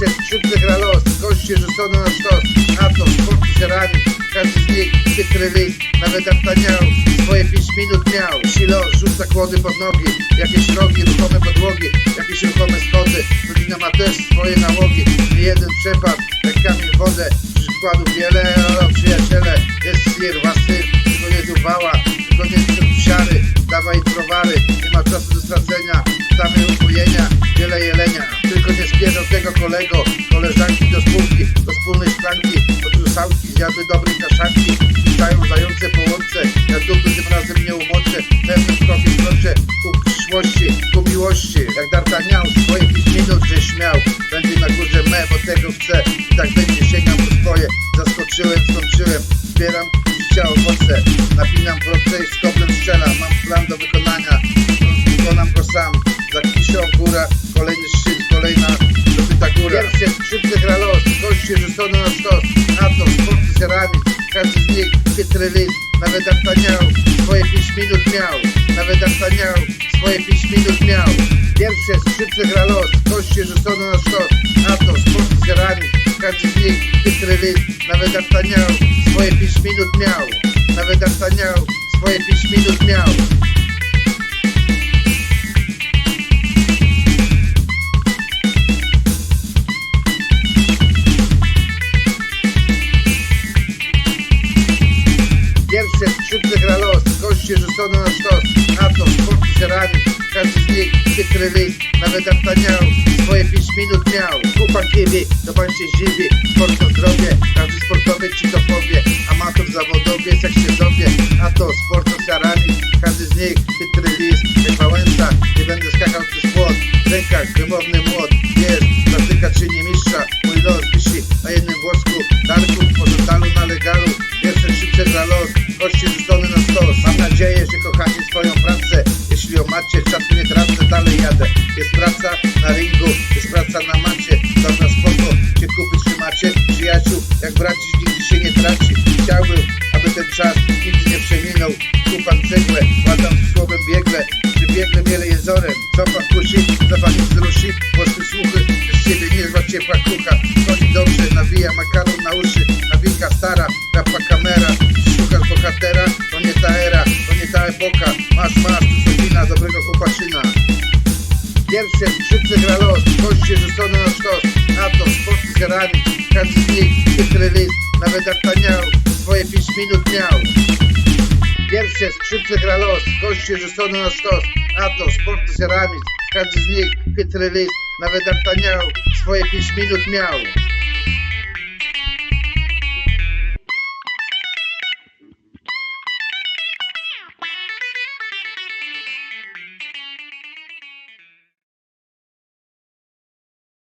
Pierwsze skrzypce gra los, goście rzucono na sztos A to ceramik, każdy z nich chytry list Nawet D'Artagnan swoje 5 minut miał. Silo rzuca kłody pod nogi Jakieś rogi, ruchome podłogi Jakieś ruchome schody. Rodzina ma też swoje nałogi jeden przepad, rękami w wodę. Przykładów wiele, o przyjaciele. Jest sir, wasy, tylko nie duwała Tylko nie siary, Koleżanki do spółki, do wspólnej szklanki Od rusałki zjadły dobrej kaszanki Witają zające po łące Ja dupy tym razem nie umoczę Pewnym krokiem kroczę ku przyszłości, ku miłości Jak D'Artagnan swoje 5 minut, że śmiał Będzie na górze me, bo tego chcę I tak będzie, sięgam po swoje Zaskoczyłem, skończyłem Zbieram życia owoce Napinam proce i z koblem strzelam Mam plan do wykonania Wykonam go sam Zakiszę góra, kolejny szczyt, kolejna dobyta gra los, goście rzucono na stos to sporty ceramik, każdy z nich chytry list Nawet D'Artagnan swoje 5 minut miał. Nawet D'Artagnan swoje 5 minut miał. Pierwsze skrzypce gra los, goście rzucono na stos to sporty ceramik, każdy z nich chytry list Nawet D'Artagnan swoje 5 minut miał. Nawet D'Artagnan swoje 5 minut miał Skrzypce gra los, goście rzucono na sztos Na to sporty ceramik, każdy z nich chytry list Nawet D'Artagnan swoje 5 minut miał. Kupan kiwi, to pan się Sport to zdrowie, każdy sportowiec ci to powie. Amator zawodowiec jak się dowie A to sport to każdy z nich chytry list Jak Wałęsa, nie będę skakał przez płot. W rękach wymowny młot. Jest, klasyka czyni mistrza. Mój los wisi na jednym włosku. Darku, pożądalu na legalu macie, nie tracę, dalej jadę. Jest praca na ringu, jest praca na macie. Dobra, spoko, się kupy trzymacie Przyjaciół, jak braci, nigdy się nie traci. Chciałbym, aby ten czas nigdy nie przeminął. Kupam cegłę, łatam słowem biegle. Czy biegle miele jezorem? Co pan kusi, nie wzrusi? Poszły słuchy, z ciebie niezła ciepła kucha. Chodzi dobrze, nawija makaron na uszy. Nawika stara, rapa kamera. Szukasz bohatera, to nie ta era To nie ta epoka, masz, masz Pierwsze skrzypce gra los, goście rzucono na sztos Na to sporty ceramik, każdy z nich chytry list Nawet D'Artagnan swoje 5 minut miał. Pierwsze skrzypce gra los, goście rzucono na sztos Na to sporty ceramik, każdy z nich chytry list Nawet D'Artagnan swoje 5 minut miał